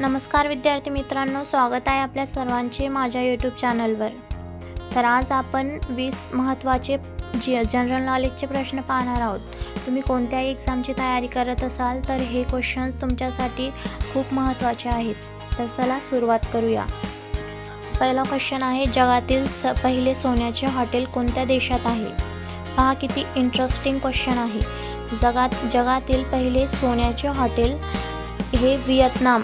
नमस्कार विद्यार्थी मित्रांनो स्वागत आहे आपल्या सर्वांचे माझ्या यूट्यूब चॅनलवर तर आज आपण वीस महत्त्वाचे जे जनरल नॉलेजचे प्रश्न पाहणार आहोत. तुम्ही कोणत्याही एक्झामची तयारी करत असाल तर हे क्वेश्चन्स तुमच्यासाठी खूप महत्त्वाचे आहेत. तर चला सुरुवात करूया. पहिला क्वेश्चन आहे जगातील स पहिले सोन्याचे हॉटेल कोणत्या देशात आहे? पहा किती इंटरेस्टिंग क्वेश्चन आहे. जगात जगातील पहिले सोन्याचे हॉटेल हे व्हिएतनाम.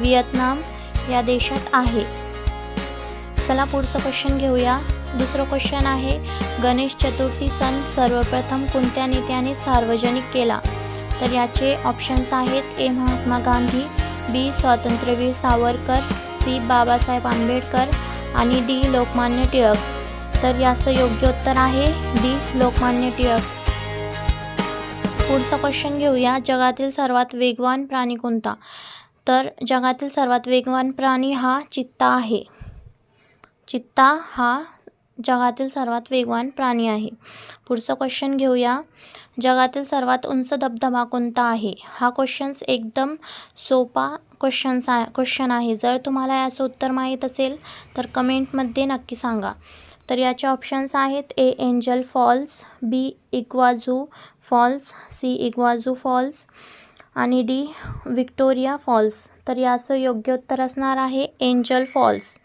व्हिएतनाम या देशात आहे. चला पुढचं क्वेश्चन घेऊया. दुसरं क्वेश्चन आहे गणेश चतुर्थी सण सर्वप्रथम कोणत्या नेत्याने सार्वजनिक केला? तर याचे ऑप्शन्स आहेत ए. महात्मा गांधी बी. स्वातंत्र्यवीर सावरकर सी. बाबासाहेब आंबेडकर आणि डी. लोकमान्य टिळक. तर याचं योग्य उत्तर आहे डी. लोकमान्य टिळक. पुढचा क्वेश्चन घेऊया जगातील सर्वात वेगवान प्राणी कोणता? तर जगातील सर्वात वेगवान प्राणी हा चित्ता आहे. चित्ता हा जगातील सर्वात वेगवान प्राणी आहे. पुढचं क्वेश्चन घेऊया. जगातील सर्वात उंच धबधबा कोणता आहे? हा क्वेश्चन्स एकदम सोपा क्वेश्चन्स आहे क्वेश्चन आहे. जर तुम्हाला याचं उत्तर माहीत असेल तर कमेंटमध्ये नक्की सांगा. तर याचे ऑप्शन्स आहेत A Angel Falls B Iguazu Falls C Iguazu Falls आणि डी विक्टोरिया फॉल्स. तर याचं योग्य उत्तर असणार आहे एंजल फॉल्स.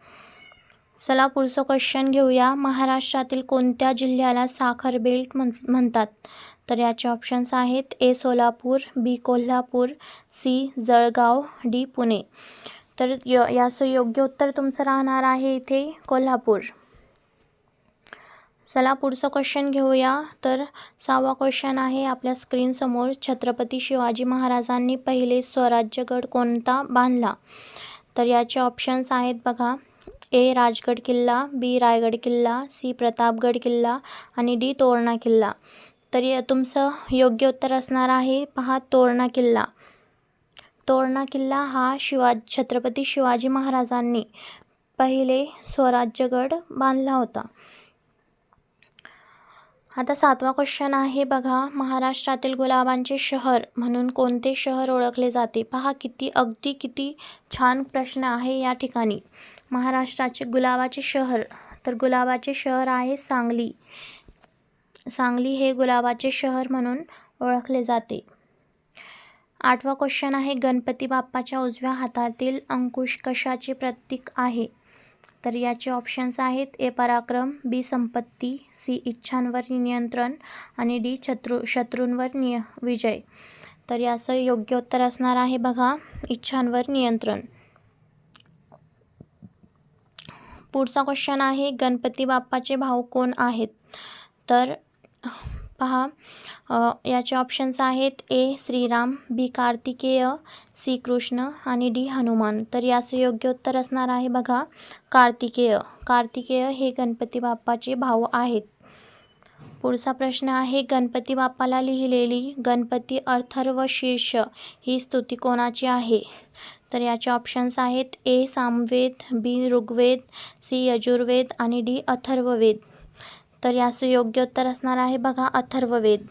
चला पुढचं क्वेश्चन घेऊया. महाराष्ट्रातील कोणत्या जिल्ह्याला साखर बेल्ट म्हण म्हणतात? तर याचे ऑप्शन्स आहेत A Solapur B Kolhapur C Jalgaon D Pune. तर य याचं योग्य उत्तर तुमचं राहणार आहे इथे कोल्हापूर. चला पुढचं क्वेश्चन घेऊया. तर सहावा क्वेश्चन आहे आपल्या स्क्रीनसमोर छत्रपती शिवाजी महाराजांनी पहिले स्वराज्यगड कोणता बांधला? तर याचे ऑप्शन्स आहेत बघा. ए राजगड किल्ला बी रायगड किल्ला सी प्रतापगड किल्ला आणि डी तोरणा किल्ला. तर तुमचं योग्य उत्तर असणार आहे. पहा तोरणा किल्ला. तोरणा किल्ला हा शिवा छत्रपती शिवाजी महाराजांनी पहिले स्वराज्यगड बांधला होता. आता सातवा क्वेश्चन आहे बघा. महाराष्ट्रातील गुलाबांचे शहर म्हणून कोणते शहर ओळखले जाते? पहा किती अगदी किती छान प्रश्न आहे या ठिकाणी. महाराष्ट्राचे गुलाबाचे शहर तर गुलाबाचे शहर आहे सांगली. सांगली हे गुलाबाचे शहर म्हणून ओळखले जाते. आठवा क्वेश्चन आहे गणपती बाप्पाच्या उजव्या हातातील अंकुश कशाचे प्रतीक आहे? तर याचे ऑप्शन्स आहेत ए पराक्रम बी संपत्ती सी इच्छांवर नियंत्रण आणि डी शत्रू शत्रूंवर निय विजय. तर याचं योग्य उत्तर असणार आहे बघा इच्छांवर नियंत्रण. पुढचा क्वेश्चन आहे गणपती बाप्पाचे भाऊ कोण आहेत? तर पहा याचे ऑप्शन्स आहेत A Shriram B Kartikeya C Krishna आणि डी हनुमान. तर याचं योग्य उत्तर असणार आहे बघा कार्तिकेय. कार्तिकेय हे गणपती बाप्पाचे भाऊ आहेत. पुढचा प्रश्न आहे गणपती बाप्पाला लिहिलेली गणपती अर्थर्व शीर्ष ही स्तुती कोणाची आहे? तर याचे ऑप्शन्स आहेत A Samaveda B Rigveda C Yajurveda आणि डी अथर्ववेद. तर याचं योग्य उत्तर असणार आहे बघा अथर्ववेद.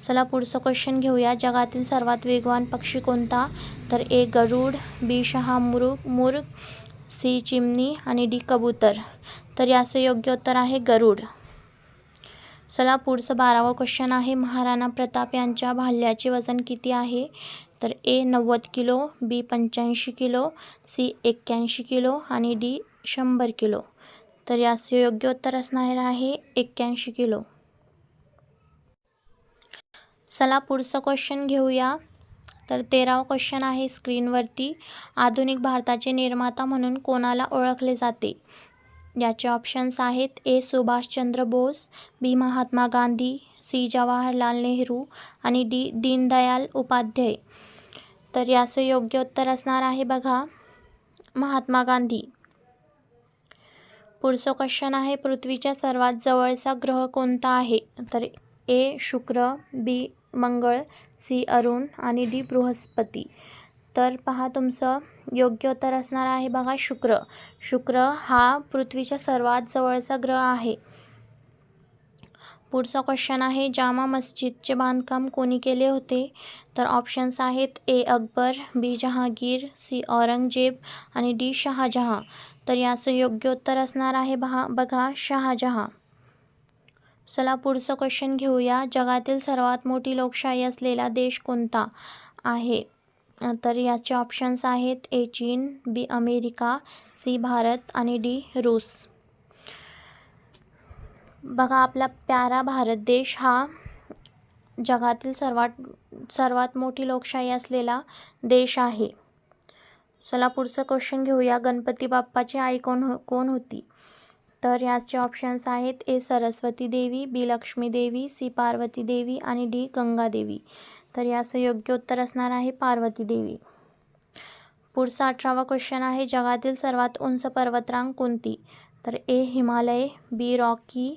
चला पुढचं क्वेश्चन घेऊया. जगातील सर्वात वेगवान पक्षी कोणता? तर ए गरुड बी शहामुरुग मुर्ग सी चिमणी आणि डी कबूतर. तर याचं योग्य उत्तर आहे गरुड. चला पुढचं बारावं क्वेश्चन आहे. महाराणा प्रताप यांच्या भाल्याचे वजन किती आहे? तर ए नव्वद किलो बी पंच्याऐंशी किलो सी एक्क्याऐंशी किलो आणि डी शंभर किलो. तर याचं योग्य उत्तर असणार आहे एक्क्याऐंशी किलो. चला पुढचं क्वेश्चन घेऊया. तर तेरावं क्वेश्चन आहे स्क्रीनवरती आधुनिक भारताचे निर्माता म्हणून कोणाला ओळखले जाते? याचे ऑप्शन्स आहेत A. Subhash Chandra Bose B. Mahatma Gandhi C. Jawaharlal Nehru आणि डी. दीनदयाल उपाध्याय. तर याचं योग्य उत्तर असणार आहे बघा महात्मा गांधी. पुढचं क्वेश्चन आहे पृथ्वीच्या सर्वात जवळचा ग्रह कोणता आहे? तर ए. शुक्र बी. मंगळ सी अरुण आणि डी बृहस्पती. तर पहा तुमचं योग्य उत्तर असणार आहे बघा शुक्र. शुक्र हा पृथ्वीच्या सर्वात जवळचा ग्रह आहे. पुढचा क्वेश्चन आहे जामा मस्जिदचे बांधकाम कोणी केले होते? तर ऑप्शन्स आहेत A Akbar B Jahangir C Aurangzeb आणि डी शहाजहां. तर याचं योग्य उत्तर असणार आहे बहा बघा शहाजहां. चला पुढचं क्वेश्चन घेऊया. जगातील सर्वात मोठी लोकशाही असलेला देश कोणता आहे? तर याचे ऑप्शन्स आहेत ए चीन बी अमेरिका सी भारत आणि डी रूस. बघा आपला प्यारा भारत देश हा जगातील सर्वात सर्वात मोठी लोकशाही असलेला देश आहे. चला पुढचं क्वेश्चन घेऊया. गणपती बाप्पाची आई कोण हो कोण होती? तर याचे ऑप्शन्स आहेत ए सरस्वती देवी बी लक्ष्मी देवी सी पार्वती देवी आणि डी गंगा देवी. तर याचं योग्य उत्तर असणार आहे पार्वती देवी. पुढचा अठरावा क्वेश्चन आहे जगातील सर्वात उंच पर्वतरांग कोणती? तर A Himalaya B Rocky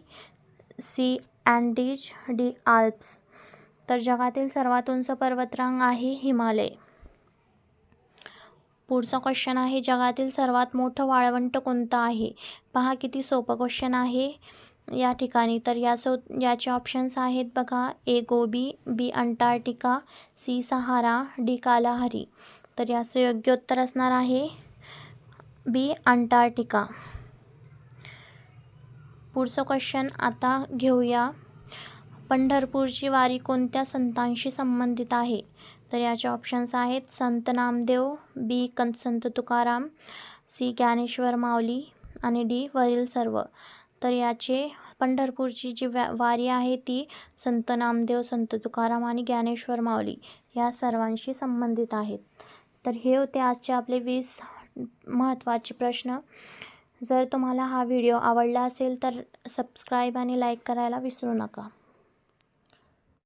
C Andes D Alps. तर जगातील सर्वात उंच पर्वतरांग आहे हिमालय. पुढचा क्वेश्चन आहे जगातील सर्वात मोठं वाळवंट कोणतं आहे? पहा किती सोपं क्वेश्चन आहे. या ठिकाणी तर याचं याचे ऑप्शन्स आहेत बघा A Gobi B Antarctica C Sahara D Kalahari. तर याचं योग्य उत्तर असणार आहे बी अंटार्क्टिका. पुढचं क्वेश्चन आता घेऊया. पंढरपूरची वारी कोणत्या संतांशी संबंधित आहे? तर याचे ऑप्शन्स आहेत संत नामदेव बी. कं संत तुकाराम सी. ज्ञानेश्वर माऊली आणि डी. वरील सर्व. तर याचे पंढरपूरची जी व्या वारी आहे ती संत नामदेव संत तुकाराम आणि ज्ञानेश्वर माऊली या सर्वांशी संबंधित आहेत. तर हे होते आजचे आपले वीस महत्त्वाचे प्रश्न. जर तुम्हाला हा व्हिडिओ आवडला असेल तर सबस्क्राईब आणि लाईक करायला विसरू नका.